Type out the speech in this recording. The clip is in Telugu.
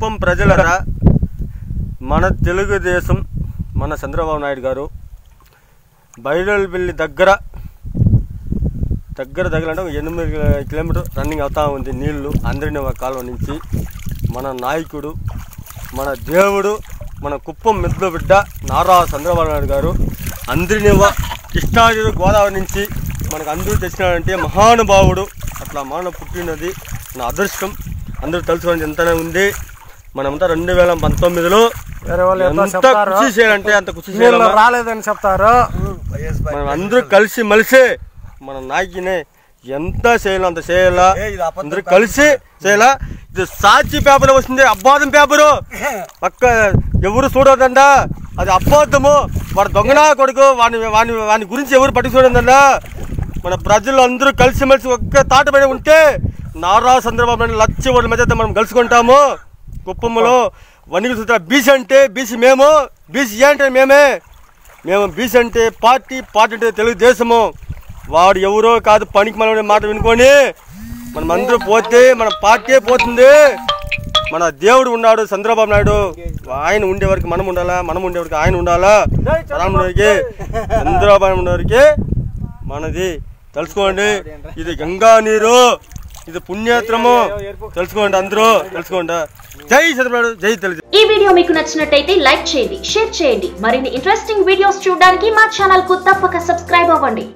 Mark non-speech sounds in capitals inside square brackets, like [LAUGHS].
కుప్పం ప్రజలరా మన తెలుగుదేశం మన చంద్రబాబు నాయుడు గారు బైరల్పల్లి దగ్గర దగ్గర దగ్గర అంటే ఒక ఎనిమిది కిలోమీటర్ రన్నింగ్ అవుతా ఉంది నీళ్ళు అందరిని కాలువ నుంచి. మన నాయకుడు మన దేవుడు మన కుప్పం మెద్దు బిడ్డ నారా చంద్రబాబు నాయుడు గారు అందరిని కృష్ణాజుడు గోదావరి నుంచి మనకు అందరూ తెచ్చినాడంటే మహానుభావుడు. అట్లా మానవ పుట్టినది నా అదృష్టం. అందరూ తెలుసుకోవడం ఎంతనే ఉంది. మనమంతా రెండు వేల పంతొమ్మిదిలో కృషి చేయాలంటే అంత కృషి చేయాలి రాలేదని చెప్తారు? మనం అందరూ కలిసి మలిసి మన నాయకిని ఎంత చేయాలో అంత చేయాలా? అందరూ కలిసి చేయాలా? ఇది సాక్షి పేపర్ వస్తుంది అబ్బాదం పేపరు. [LAUGHS] పక్క ఎవరు చూడదండా? అది అబద్ధము. వాడు దొంగనా కొడుకు? వాని వాని వాని గురించి ఎవరు పట్టించుకోదండా మన ప్రజలు అందరూ కలిసి మెలిసి ఒక్క తాట పడి ఉంటే నారా చంద్రబాబు నాయుడు లక్ష ఓట్ల మధ్య మనం కలుసుకుంటాము. కుప్పంలో వణికి సూత్ర బీసీ అంటే బీసీ మేము బీసీ అంటే మేమే. మేము బీసీ అంటే పార్టీ పార్టీ అంటే తెలుగుదేశము. వాడు ఎవరో కాదు పనికి మనం మాట వినుకొని మనం అందరూ పోతే మన పార్టీ పోతుంది. మన దేవుడు ఉన్నాడు చంద్రబాబు నాయుడు. ఆయన ఉండే వరకు మనం ఉండాలా మనం ఉండే వరకు ఆయన ఉండాలా? రాముడికి చంద్రబాబు నాయుడు మనది. తెలుసుకోండి ఇది గంగా నీరు. ఇది పుణ్యాత్రము. తెలుసుకోండి అందరూ తెలుసుకోండి. జై చంద్రబాబు జై తెలుగు. ఈ వీడియో మీకు నచ్చినట్టయితే లైక్ చేయండి షేర్ చేయండి. మరిన్ని ఇంట్రెస్టింగ్ వీడియోస్ చూడడానికి మా ఛానల్కు తప్పక సబ్స్క్రైబ్ అవ్వండి.